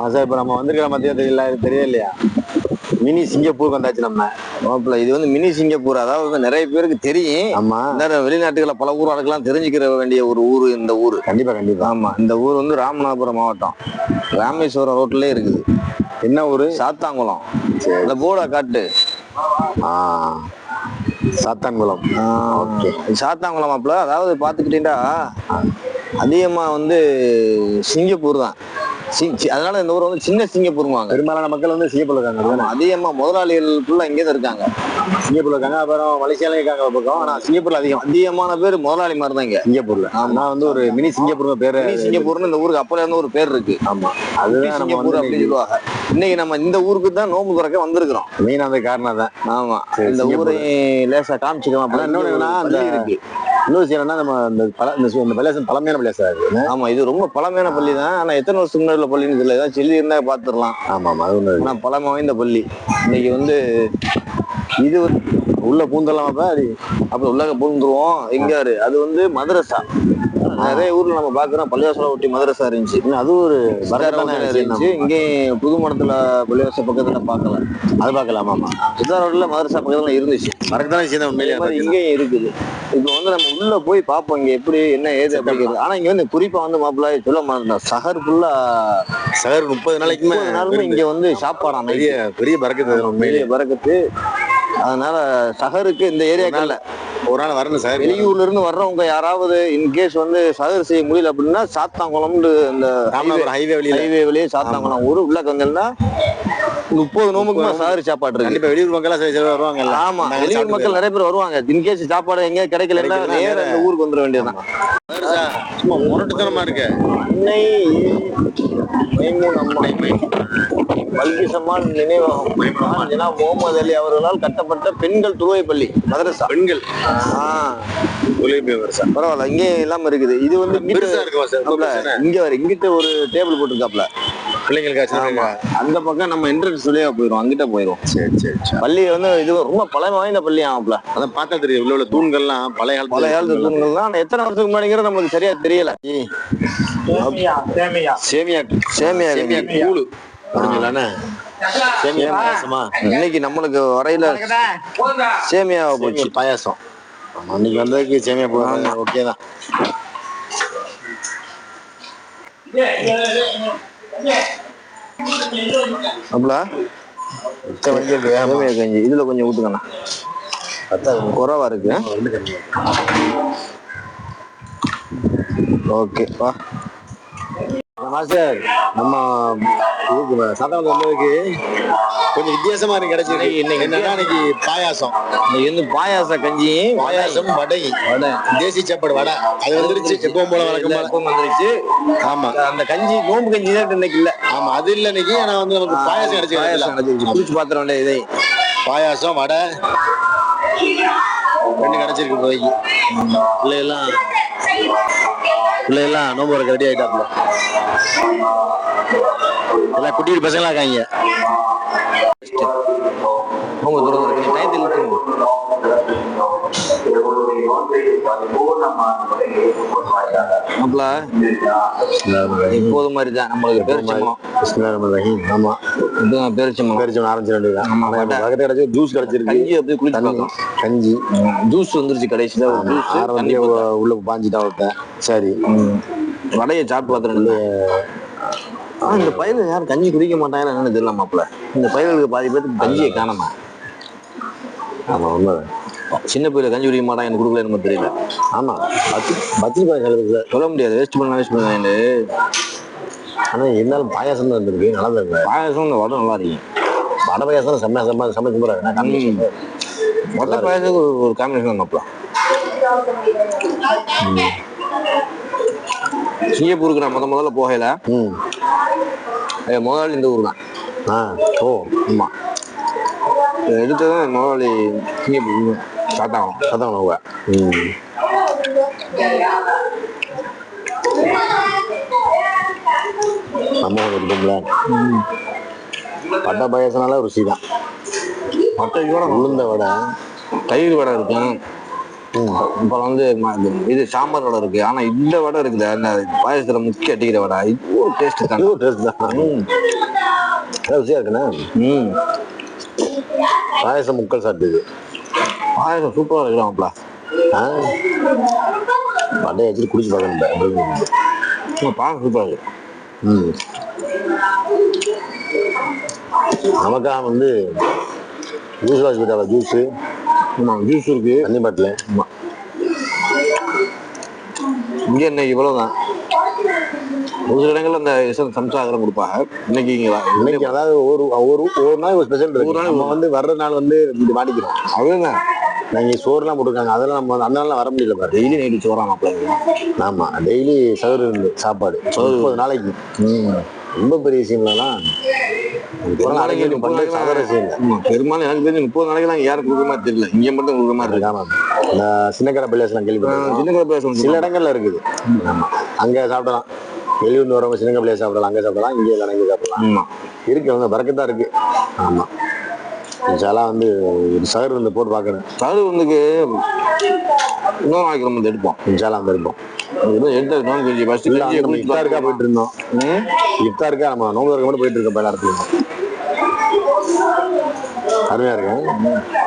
ஆ sir இப்போ நம்ம வந்திருக்கிற மத்திய தெரியல தெரியலையா மினி சிங்கப்பூருக்கு வந்தாச்சு நம்ம. மாப்பிள்ள இது வந்து மினி சிங்கப்பூர். அதாவது வந்து நிறைய பேருக்கு தெரியும். ஆமா. வெளிநாட்டுகளை பல ஊர் ஆளுக்கெல்லாம் தெரிஞ்சுக்கிற வேண்டிய ஒரு ஊர் இந்த ஊர். கண்டிப்பா கண்டிப்பா. ஆமா இந்த ஊர் வந்து ராமநாதபுரம் மாவட்டம். ராமேஸ்வரம் ரோட்லயே இருக்குது. என்ன ஊரு? சாத்தாங்குளம். இந்த போர்டை காட்டு. ஆ சாத்தான்குளம். ஓகே. சாத்தாங்குளம் மாப்பிள்ள. அதாவது பார்த்துக்கிட்டீங்கன்னா அதிகமா வந்து சிங்கப்பூர் தான். அதனால இந்த ஊர் வந்து சின்ன சிங்கப்பூருவாங்க பெரும்பாலான மக்கள் வந்து சிங்கப்பூர்ல இருக்காங்க அதிகமா முதலாளிகள் ஃபுல்லா இங்கே தான் இருக்காங்க. சிங்கப்பூர்ல இருக்காங்க அப்புறம் மலேசியால இருக்காங்க பக்கம் ஆனா சிங்கப்பூர்ல அதிகம். அதிகமான பேர் முதலாளி மாதிரி தான் இங்க. சிங்கப்பூர்ல. ஆனா வந்து ஒரு மினி சிங்கப்பூர் பேரு சிங்கப்பூர்னு இந்த ஊருக்கு அப்பல இருந்து ஒரு பேர் இருக்கு. ஆமா. அதுதான் நம்ம சிங்கப்பூர் அப்படின்னு சொல்லுவாங்க. இன்னைக்கு நம்ம இந்த ஊருக்கு தான் நோம்பு துறக்க வந்திருக்கிறோம். மெயின் அந்த காரணம் தான் ஆமா. இந்த சிங்கப்பூர். ஊரையும் லேசா காமிச்சுக்கலாம். இன்னொன்னு அந்த- இருக்கு. இன்னொரு விஷயம் என்னன்னா நம்ம இந்த பல இந்த பள்ளியாசன் பழமையான பள்ளியாசா இருக்கு ஆமா இது ரொம்ப பழமையான பள்ளி தான். ஆனா எத்தனை வருஷத்துக்கு முன்னாடி உள்ள பள்ளின்னு தெரியல. ஏதாவது சொல்லி இருந்தா பாத்துடலாம். ஆமா ஆமா அது இருக்கு. ஆனா பழமை வாய்ந்த பள்ளி. இன்னைக்கு வந்து இது வந்து உள்ள பூந்தெல்லாம் அப்ப அப்ப உள்ளக பூந்துருவோம். இங்க இரு. அது வந்து மதரசா நிறைய ஊர்ல நம்ம பாக்குறோம். பள்ளிவாசல ஒட்டி மதரசா இருந்துச்சு. இன்னும் அது ஒரு இருந்துச்சு. இங்கேயும் புது மடத்துல பள்ளிவாசல் பக்கத்துல பார்க்கல. அது பார்க்கலாம் ஆமா. புதா ரோட்ல மதரசா பக்கத்துல இருந்துச்சு. மறக்கதான விஷயம் மாதிரி இங்கேயும் இருக்குது. இப்போ வந்து நம்ம உள்ள போய் பார்ப்போம். இங்க எப்படி என்ன ஏது அப்படிங்கிறது. ஆனா இங்க வந்து குறிப்பா வந்து மாப்பிள்ளை சொல்ல மாட்டேன் சஹர் ஃபுல்லா சார் முப்பது நாளைக்குமே நாளுமே இங்க வந்து சாப்பாடாம் பெரிய பெரிய பறக்குது உண்மையிலேயே பறக்கத்து அதனால சஹருக்கு இந்த ஏரியாக்கள்ல ஒரு நாள் வரணும் சார். வெளியூர்ல இருந்து வர்றவங்க யாராவது இன்கேஸ் வந்து சஹர் செய்ய முடியல அப்படின்னா சாத்தாங்குளம்னு இந்த ஹைவே வழியில. ஹைவே வழியே சாத்தாங்குளம். ஊரு உள்ள வந்தீங்கன்னா முப்பது நோமுக்குமா சஹர் சாப்பாடு இருக்கு. கண்டிப்பா வெளியூர் மக்கள் வருவாங்கல்ல ஆமா வெளியூர் மக்கள் நிறைய பேர் வருவாங்க. இன்கேஸ் சாப்பாடு எங்கேயும் கிடைக்கலன்னா நேரா இந்த ஊருக்கு வந்துட வேண்டியதுதான். சும்மா முரட்டுத்தனமா இருக்கு. அம்மா பல்கி சம்மான் நினைவகம். ஜனா முகமது அலி அவர்களால் கட்டப்பட்ட பெண்கள் துருவை பள்ளி மதரசா பெண்கள். பரவாயில்ல இங்கே எல்லாம் இருக்குது. இது வந்து? இங்க வர இங்கிட்ட ஒரு டேபிள் போட்டிருக்காப்ல. பிள்ளைங்களுக்கு வச்சிருக்காங்க அந்த பக்கம் நம்ம என்ட்ரன்ஸ் சொல்லியா போயிரும் அங்கிட்ட போயிரும். சரி சரி சரி. பள்ளி வந்து இது ரொம்ப பழமை வாய்ந்த பள்ளி ஆமாப்ல. அதான் பார்த்தா தெரியும் உள்ள தூண்கள்லாம் பழைய காலத்து பல காலத்து தூண்கள் தான் ஆனா எத்தனை வருஷத்துக்கு முன்னாடிங்கிறது நமக்கு சரியா தெரியல. சேமியா சேமியா சேமியா. கூழு. அப்படிங்களானே சேமியா சேமியா. பாயாசமா? இன்னைக்கு நம்மளுக்கு வரையில சேமியாவை போச்சு. சேமியா பாயாசம். அன்னைக்கு வந்ததுக்கு சேமியா போடுறாங்க ஓகே தான் ஆமா. சேமியா கஞ்சி. இதுல கொஞ்சம் ஊத்துக்கண்ணா. குறவா இருக்கு. ஓகே வா. மாஸ்டர் நம்ம சாத்தாவுக்கு வந்ததுக்கு கொஞ்சம் வித்தியாசமா இருக்கு கிடைச்சிருக்கு. இன்னைக்கு இன்னைக்கு பாயாசம். இன்னைக்கு வந்து பாயாச கஞ்சி பாயாசம் வடை. வடை. தேசி சாப்பாடு வடை. அது வந்துருச்சு. எப்பவும் போல வழக்கம் எப்பவும் வந்துருச்சு. ஆமா. அந்த கஞ்சி நோம்பு கஞ்சி தான் இன்னைக்கு இல்ல. ஆமா. அது இல்ல இன்னைக்கு. ஆனா வந்து நமக்கு பாயாசம் கிடைச்சு பாயாசம் கிடைச்சிருச்சு குடிச்சு பாத்திர வேண்டிய இதை. பாயாசம் வடை. ரெண்டு கிடைச்சிருக்கு இப்போதைக்கு. பிள்ளையெல்லாம் பிள்ளையெல்லாம் நோம்பு ரெடி ஆயிட்டாப்ல எல்லாம் குட்டி குட்டி பசங்களா இருக்காங்க நோம்பு தூரம் இருக்கு இருக்கு அப்பல இப்போது மாதிரி தான். நம்மளுக்கு பிஸ்மில்லாஹிர்ரஹ்மானிர்ரஹீம். ஆமா. இதுதான் பேரிச்சம்பளம் பேரிச்சம் ஆரம்பிச்சிட வேண்டியதுதான் ஆமா, பக்கத்துல கிடைச்சி ஜூஸ் கிடைச்சிருக்கு. கஞ்சி அப்படியே குளிச்சு கஞ்சி. ஜூஸ் வந்துருச்சு கடைசியில. ஜூஸ். உள்ள பாஞ்சிட்டா விட்டேன் சரி. வடையை சாப்பிட்டு பார்த்துட்டு இந்த பயில யாரும் கஞ்சி குடிக்க மாட்டாங்கன்னு என்னன்னு தெரியல மாப்பிள இந்த பயிர்களுக்கு பாதி பேருக்கு கஞ்சியை காணாம? ஆமா உண்மை. சின்ன பையில கஞ்சி குடிக்க மாட்டாங்க எனக்கு கொடுக்கல எனக்கு தெரியல. ஆமா பத்து பத்து பாய் செலவு சொல்ல முடியாது வேஸ்ட் பண்ண வேஸ்ட் பண்ண ஆனா இருந்தாலும் பாயாசம் தான் இருந்திருக்கு நல்லா இருக்கு பாயசம் இந்த வடை நல்லா இருக்கு வடை பாயாசம் செம்ம செம்ம சமைச்சு ம். வடை பாயசம் ஒரு- காம்பினேஷன் தான் மாப்பிள சிங்கப்பூருக்கு நான் முத முதல்ல போகல முதலாளி இந்த ஊர் தான் ஆ ஓ. ஆமா. இதை எடுத்ததும் என் முதலாளி சிங்கப்பூர் அதான் உணவு ம். நம்ம இருக்கும்ல. வடை பாயாசம்னால ருசி தான் மட்டையோட உளுந்த வடை. தயிர் வடை இருக்கும். அப்புறம் வந்து இது சாம்பார் வடை இருக்கு. ஆனா இந்த வடை இருக்குது அந்த பாயசத்துல முக்கிய அடிக்கிற வடை. ஒரு டேஸ்ட் தான். டேஸ்ட் தான். ருசியா இருக்குண்ணே? ம். பாயசம் முக்கல் சாப்பிட்டு பாயசம் சூப்பரா இருக்கிறான்ப்பா வடையை வச்சுட்டு குடிச்சு பார்க்கணும் பாயசம் சூப்பரா இருக்கு. ம். நமக்காக வந்து ஜூஸ் வாசி ஜூஸு ஆமா ஜூஸ் இருக்கு. தண்ணி பாட்டில். இங்க என்ன இவ்வளவுதான். ஒரு சில இடங்கள்ல அந்த சம்சா அதெல்லாம் கொடுப்பாங்க. இன்னைக்கு இன்னைக்கு அதாவது ஒரு ஒரு ஒரு நாள் ஒரு ஸ்பெஷல் ஒரு நாள் நம்ம வந்து வர்ற நாள் வந்து இது மாட்டிக்கிறோம். அதுதான். நாங்க சோறுலாம் போட்டிருக்காங்க. அதெல்லாம் நம்ம அந்த நாள்லாம் வர முடியல பாரு. டெய்லி நைட்டு சோறா மாப்பிள்ள ஆமா டெய்லி சவுறு இருந்து சாப்பாடு. முப்பது நாளைக்கு. ரொம்ப பெரிய இல்லை ஆமா, பெரும்பாலும் எனக்கு தெரிஞ்சு முப்பது நாளைக்கு நாங்க யாரும் கொடுக்குற மாதிரி தெரியல. இங்க மட்டும் கொடுக்குற மாதிரி இருக்கு ஆமா. இந்த சின்ன கடை பிள்ளைஸ்லாம் ஆஹ் கேள்விப்பட்டிருக்கோம் சின்ன கடை பேசணும் சில இடங்கள்ல இருக்குது. ஆமா. அங்க சாப்பிடலாம். வெளியூர்ல வரவங்க சின்ன பிள்ளைய சாப்பிடலாம் அங்க சாப்பிடலாம் இங்கே இல்லை இங்கே சாப்பிடலாம். ஆமா. இருக்கு அவங்க பறக்கத்தா இருக்கு. ஆமா. இன்ஷால்லாம் வந்து சகர் வந்து போட்டு பார்க்கறேன். தகவல் வந்துக்கு இன்னொரு நாளைக்கு நம்ம எடுப்போம். இன்ஷால்லாம் வந்து இருப்போம் ஏதோ எடுத்து நோம்பு கஞ்சி ஃபர்ஸ்ட் குடிச்சு இஃப்தாருக்கா போயிட்டு இருந்தோம். ம். இஃப்தாருக்கா நம்ம நோம்பு இருக்க மட்டும் போயிட்டு இருக்கோம் எல்லா இடத்துலயும். அருமையா இருக்கு?